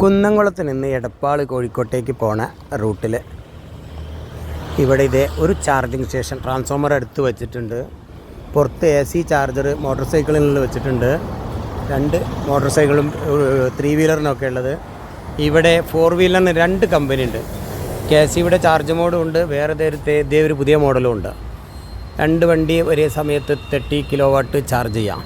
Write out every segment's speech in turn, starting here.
കുന്നംകുളത്ത് നിന്ന് എടപ്പാൾ കോഴിക്കോട്ടേക്ക് പോണ റൂട്ടിൽ ഇവിടെ ഇതേ ഒരു ചാർജിങ് സ്റ്റേഷൻ ട്രാൻസ്ഫോമർ എടുത്ത് വെച്ചിട്ടുണ്ട്. പുറത്ത് എ സി ചാർജർ മോട്ടോർ സൈക്കിളിൽ വെച്ചിട്ടുണ്ട്. രണ്ട് മോട്ടോർ സൈക്കിളും ത്രീ വീലറിനൊക്കെ ഉള്ളത്. ഇവിടെ ഫോർ വീലറിന് രണ്ട് കമ്പനി ഉണ്ട്. കെ സി ഇവിടെ ചാർജ് മോഡും ഉണ്ട്. വേറെ ഇതേ ഒരു പുതിയ മോഡലും ഉണ്ട്. രണ്ട് വണ്ടി ഒരേ സമയത്ത് തേർട്ടി കിലോ വാട്ട് ചാർജ് ചെയ്യാം.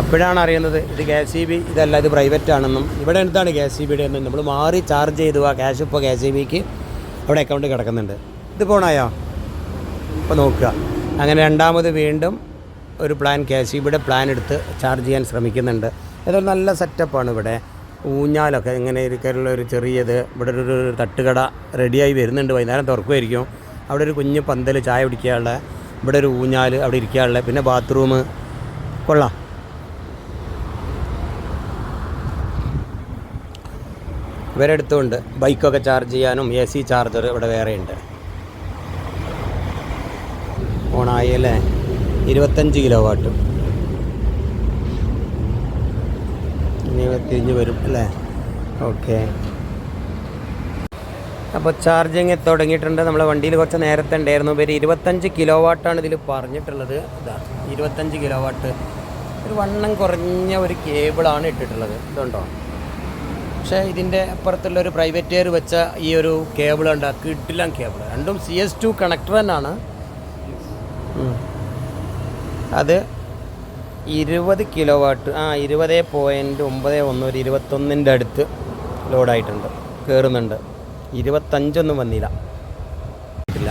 അപ്പോഴാണ് അറിയുന്നത് ഇത് കെ സി ബി ഇതല്ല ഇത് പ്രൈവറ്റ് ആണെന്നും. ഇവിടെ എന്താണ് കെ സി ബിയുടെ എന്നും നമ്മൾ മാറി ചാർജ് ചെയ്തു ആ ക്യാഷ് ഇപ്പോൾ കെ സി ബിക്ക് അവിടെ അക്കൗണ്ട് കിടക്കുന്നുണ്ട്. ഇത് പോണായോ? ഇപ്പോൾ നോക്കുക. അങ്ങനെ രണ്ടാമത് വീണ്ടും ഒരു പ്ലാൻ കെ സി ബിയുടെ പ്ലാൻ എടുത്ത് ചാർജ് ചെയ്യാൻ ശ്രമിക്കുന്നുണ്ട്. ഏതൊരു നല്ല സെറ്റപ്പാണ് ഇവിടെ. ഊഞ്ഞാലൊക്കെ ഇങ്ങനെ ഇരിക്കാനുള്ള ഒരു ചെറിയത്. ഇവിടെ ഒരു തട്ടുകട റെഡിയായി വരുന്നുണ്ട്. വൈകുന്നേരം തുറക്കുമായിരിക്കും. അവിടെ ഒരു കുഞ്ഞ് പന്തൽ ചായ കുടിക്കാനുള്ള ഇവിടെ ഒരു ഊഞ്ഞാൽ അവിടെ ഇരിക്കാനുള്ള പിന്നെ ബാത്റൂം കൊള്ളാം. ഇവരെടുത്തുണ്ട് ബൈക്കൊക്കെ ചാർജ് ചെയ്യാനും എ സി ചാർജർ ഇവിടെ വേറെ ഉണ്ട് ഓണായി അല്ലേ ഇരുപത്തഞ്ച് കിലോ വാട്ട് തിരിഞ്ഞ് വരും അല്ലേ? ഓക്കെ അപ്പോൾ ചാർജിങ് തുടങ്ങിയിട്ടുണ്ട്. നമ്മളെ വണ്ടിയിൽ കുറച്ച് നേരത്തെ ഉണ്ടായിരുന്നു. ഇവർ ഇരുപത്തഞ്ച് കിലോ വാട്ടാണ് ഇതിൽ പറഞ്ഞിട്ടുള്ളത്. ഇതാ ഇരുപത്തഞ്ച് കിലോ വാട്ട് ഒരു വണ്ണം കുറഞ്ഞ ഒരു കേബിളാണ് ഇട്ടിട്ടുള്ളത്. ഇതുണ്ടോ? പക്ഷേ ഇതിന്റെ അപ്പുറത്തുള്ള ഒരു പ്രൈവറ്റുകാർ വെച്ച ഈ ഒരു കേബിൾ ഉണ്ട് കിഡിലം കേബിൾ. രണ്ടും സി എസ് ടു കണക്ടർ തന്നെയാണ്. അത് ഇരുപത് കിലോ വാട്ട് ആ ഇരുപത് പോയിന്റ് ഒമ്പത് ഒന്ന് ഒരു ഇരുപത്തൊന്നിന്റെ അടുത്ത് ലോഡായിട്ടുണ്ട് കയറുന്നുണ്ട് ഇരുപത്തഞ്ചൊന്നും വന്നില്ല. ഇല്ല.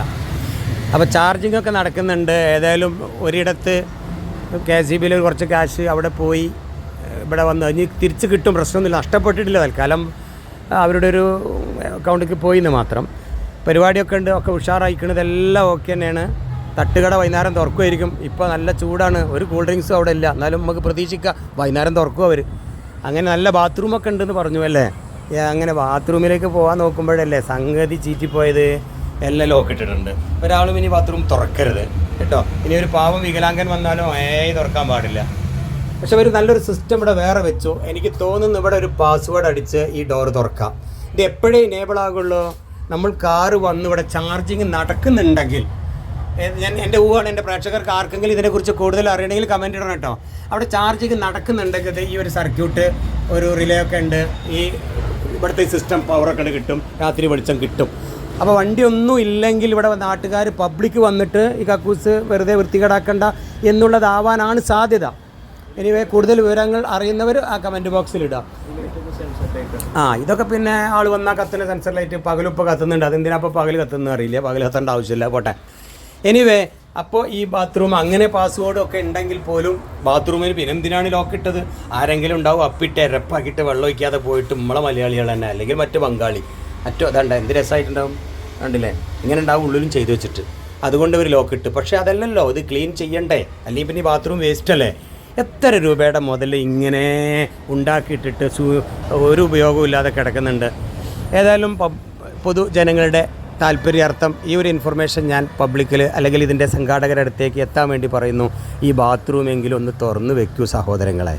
അപ്പോൾ ചാർജിംഗ് ഒക്കെ നടക്കുന്നുണ്ട്. ഏതായാലും ഒരിടത്ത് കെ സി ബിയിൽ കുറച്ച് ക്യാഷ് അവിടെ പോയി. ഇവിടെ വന്ന് ഇനി തിരിച്ച് കിട്ടും പ്രശ്നമൊന്നുമില്ല. നഷ്ടപ്പെട്ടിട്ടില്ല തൽക്കാലം. അവരുടെ ഒരു അക്കൗണ്ടിലേക്ക് പോയി എന്ന് മാത്രം. പരിപാടിയൊക്കെ ഉണ്ട് ഒക്കെ ഉഷാറായിക്കണതെല്ലാം ഓക്കെ തന്നെയാണ്. തട്ടുകട വൈകുന്നേരം തുറക്കുമായിരിക്കും ഇപ്പോൾ നല്ല ചൂടാണ് ഒരു കൂൾ ഡ്രിങ്ക്സും അവിടെ ഇല്ല. എന്നാലും നമുക്ക് പ്രതീക്ഷിക്കാം വൈകുന്നേരം തുറക്കും അവർ അങ്ങനെ നല്ല ബാത്റൂമൊക്കെ ഉണ്ടെന്ന് പറഞ്ഞു അല്ലേ? അങ്ങനെ ബാത്റൂമിലേക്ക് പോകാൻ നോക്കുമ്പോഴല്ലേ സംഗതി ചീറ്റിപ്പോയത്? എല്ലാം ലോക്ക് ഇട്ടിട്ടുണ്ട്. ഒരാളും ഇനി ബാത്റൂം തുറക്കരുത്. കേട്ടോ? ഇനി ഒരു പാവം വികലാംഗൻ വന്നാലും ഏയ് തുറക്കാൻ പാടില്ല. പക്ഷെ ഒരു നല്ലൊരു സിസ്റ്റം ഇവിടെ വേറെ വെച്ചു. എനിക്ക് തോന്നുന്നു ഇവിടെ ഒരു പാസ്വേഡ് അടിച്ച് ഈ ഡോർ തുറക്കാം. ഇത് എപ്പോഴേ ഇനേബിൾ ആകുള്ളൂ? നമ്മൾ കാറ് വന്ന് ഇവിടെ ചാർജിങ് നടക്കുന്നുണ്ടെങ്കിൽ. ഞാൻ എന്റെ ഊഹാണ് എന്റെ പ്രേക്ഷകർക്ക് ആർക്കെങ്കിലും ഇതിനെക്കുറിച്ച് കൂടുതൽ അറിയണമെങ്കിൽ കമന്റ് ഇടണം കേട്ടോ. അവിടെ ചാർജിങ് നടക്കുന്നുണ്ടെങ്കിൽ ഈ ഒരു സർക്യൂട്ട് ഒരു റിലേ ഒക്കെ ഉണ്ട്. ഈ ഇവിടുത്തെ സിസ്റ്റം പവറൊക്കെ കിട്ടും. രാത്രി വെളിച്ചം കിട്ടും. അപ്പോൾ വണ്ടി ഒന്നും ഇല്ലെങ്കിൽ ഇവിടെ നാട്ടുകാർ പബ്ലിക് വന്നിട്ട് ഈ കക്കൂസ് വെറുതെ വൃത്തികേടാക്കണ്ട എന്നുള്ളതാവാനാണ് സാധ്യത. എനിവേ കൂടുതൽ വിവരങ്ങൾ അറിയുന്നവർ ആ കമന്റ് ബോക്സിൽ ഇടാം. ആ ഇതൊക്കെ പിന്നെ ആൾ വന്നാൽ കത്തുന്ന സെൻസർ ലൈറ്റ് പകലിപ്പോൾ കത്തുന്നുണ്ട്. അതെന്തിനാ അപ്പോൾ പകൽ കത്തുന്നു അറിയില്ല. പകൽ കത്തേണ്ട ആവശ്യമില്ല. പോട്ടെ. എനിവേ അപ്പോൾ ഈ ബാത്റൂം അങ്ങനെ പാസ്വേഡ് ഒക്കെ ഉണ്ടെങ്കിൽ പോലും ബാത്റൂമിന് പിന്നെ എന്തിനാണ് ലോക്ക് ഇട്ടത്? ആരെങ്കിലും ഉണ്ടാവും അപ്പിട്ട് ഇരപ്പാക്കിയിട്ട് വെള്ളം ഒഴിക്കാതെ പോയിട്ട് നമ്മളെ മലയാളികൾ തന്നെ അല്ലെങ്കിൽ മറ്റു ബംഗാളി മറ്റോ അതണ്ട എന്ത് രസമായിട്ടുണ്ടാവും ഉണ്ടല്ലേ ഇങ്ങനെ ഉണ്ടാവും ഉള്ളിലും ചെയ്തു വെച്ചിട്ട്. അതുകൊണ്ട് ഇവർ ലോക്ക് ഇട്ട്. പക്ഷേ അതല്ലല്ലോ ഇത് ക്ലീൻ ചെയ്യണ്ടേ? അല്ലെങ്കിൽ പിന്നെ ഈ ബാത്റൂം വേസ്റ്റ് അല്ലേ? എത്ര രൂപയുടെ മുതൽ ഇങ്ങനെ ഉണ്ടാക്കിയിട്ടിട്ട് ഒരു ഉപയോഗവും ഇല്ലാതെ കിടക്കുന്നുണ്ട്. ഏതായാലും പൊതുജനങ്ങളുടെ താല്പര്യാർത്ഥം ഈ ഒരു ഇൻഫർമേഷൻ ഞാൻ പബ്ലിക്കിൽ അല്ലെങ്കിൽ ഇതിന്റെ സംഘാടകരുടെ അടുത്തേക്ക് എത്താൻ വേണ്ടി പറയുന്നു. ഈ ബാത്റൂമെങ്കിലും ഒന്ന് തുറന്നു വെക്കൂ സഹോദരങ്ങളെ.